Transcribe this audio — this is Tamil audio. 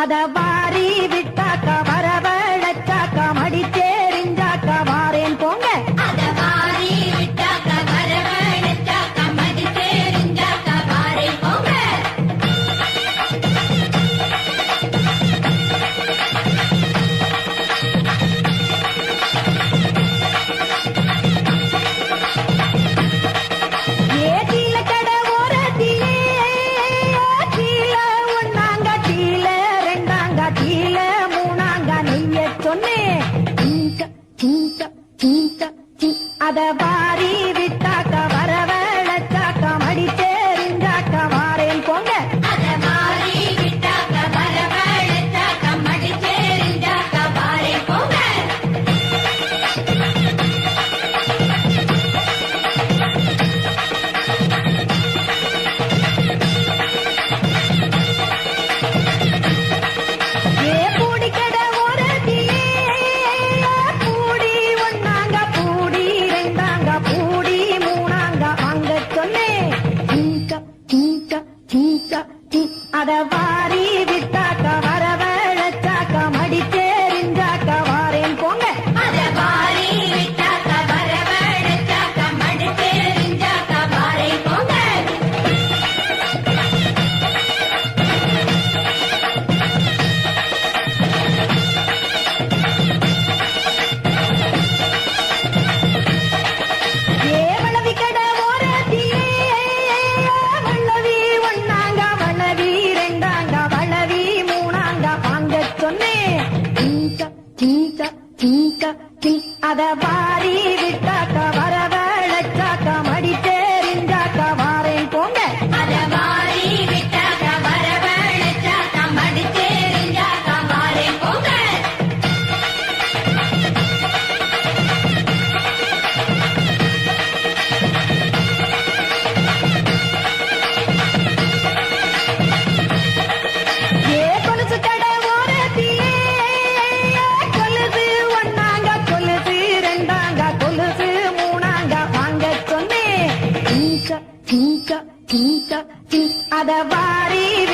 அத வாரி விட்டாக்க வர Cotoné. அத வாரி പിൻ അതവാറി